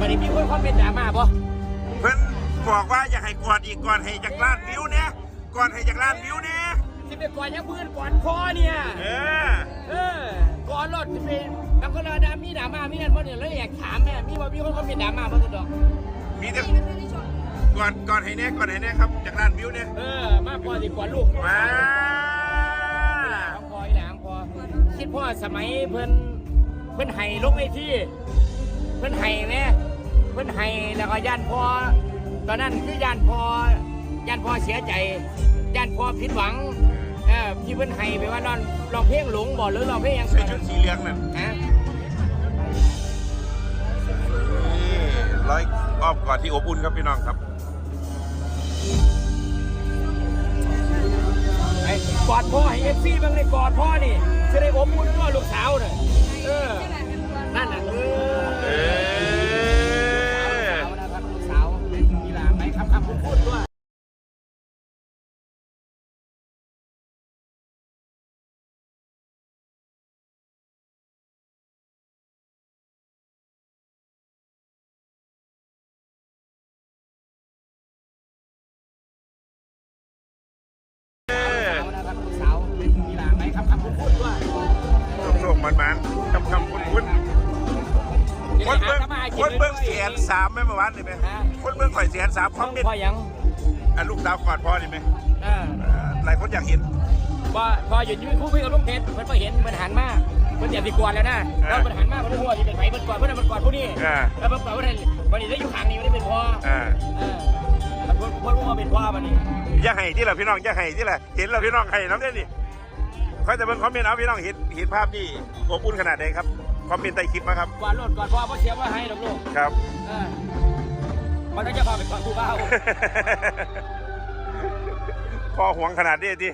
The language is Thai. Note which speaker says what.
Speaker 1: วันนี้มีคนค
Speaker 2: อ
Speaker 1: มเมนต์ดามาปะ
Speaker 2: เพิ่นบอกว่าอยากให้กอดอีกก่อนให้จากลานวิวเนี่ยก่อนให้จากลานวิวเนี่ย
Speaker 1: สิไปกอดยังพื้นกอดคอเนี่ย
Speaker 2: เออ
Speaker 1: เออกอดรถสิเป็นบางคนเราดามีดามามีนั่นเพราะเนี่ยแล้วอยากถามแม่มีว่ามีคนคอมเมนต์ดามาเพราะสุดดอก
Speaker 2: มีแต่ก่อนก่อนให้แน่ก่อนให้แน่ครับจากล้านวิวเนี่ย
Speaker 1: เออ มากกว่าสิกว่าลูก
Speaker 2: มา
Speaker 1: พออีหลามพอคิดพ่อสมัยเพิ่นเพิ่นไห้ลกไอ้ที่ เพิ่นไห้แม่ พิ่นไห้แล้วก็ย่านพอตอนนั้นคือย่านพอย่านพอเสียใจย่านพอผิดหวังเออที่เพิ่นไห้ไปว่านอนร้องเพลงหลงบ่หรือร้องเพลงหยัง
Speaker 2: ใส่ชุดสีเหลืองนั่น
Speaker 1: ฮะ
Speaker 2: นี่ร้อยอ้อมกอดที่อบอุ่นครับพี่น้องครับ
Speaker 1: ไอ้กอดพ่อให้เอฟซีบ้างเลยกอดพ่อนี่จะได้อบอุ่นพ่อลูกสาว คำคำพูดพูดด้วย
Speaker 2: โลกมันมันๆคำคำคุ้นคุ้นๆคนเบิ้งคนเบิ้งแสนสามไหมเมื่อวานนี่ไหมคนเบิ้งข่อยแสนสามค
Speaker 1: พ่
Speaker 2: อ
Speaker 1: อ
Speaker 2: มเมนต์
Speaker 1: พ่อยัง
Speaker 2: อะลูกสาวกอดพ่อนี่ไหม
Speaker 1: เออ
Speaker 2: เอ่อหลายคนอยากเห็น
Speaker 1: พ่อพ่ออยู่ยืนคู่พี่กับลุงเพชรเพิ่นพอเห็นเพิ่นหันมาเพิ่นอยากสิกวนแล้วนะแล้วเพิ่นหันมาเพิ่นรู้ว่าที่เป็นไผเพิ่นกอดเพิ่นน่ะเพิ่นกอดผู้นี้
Speaker 2: อ่า
Speaker 1: แล้วเพิ่นกอดผู้นั้นวันนี้ได้อยู่ข้างนี้ไม่ได้เป็นพ่อ
Speaker 2: อ่า
Speaker 1: เออเพิ่นเพิ่นรู้ว่าเป็นพ่อบัดนี้
Speaker 2: อย่าให้ที่ละพี่น้องอย่าให้ที่ละเห็นแล้วพี่น้องให้น้ำได้นี่ ค่อยแต่เบิ่งคอมเมนต์เอาพี่น้องเห็นเห็นภาพนี่อบอุ่นขนาดไหนครับคอมเมนต์ใต้คลิปมาครับ
Speaker 1: กอดรถกอดพ่อบ่เสียว่าให้ดอกลูก
Speaker 2: ครับ
Speaker 1: เออมันต้องจะพาไปกอดผู้บ่าว
Speaker 2: พอหวงขนาดนี้ดิ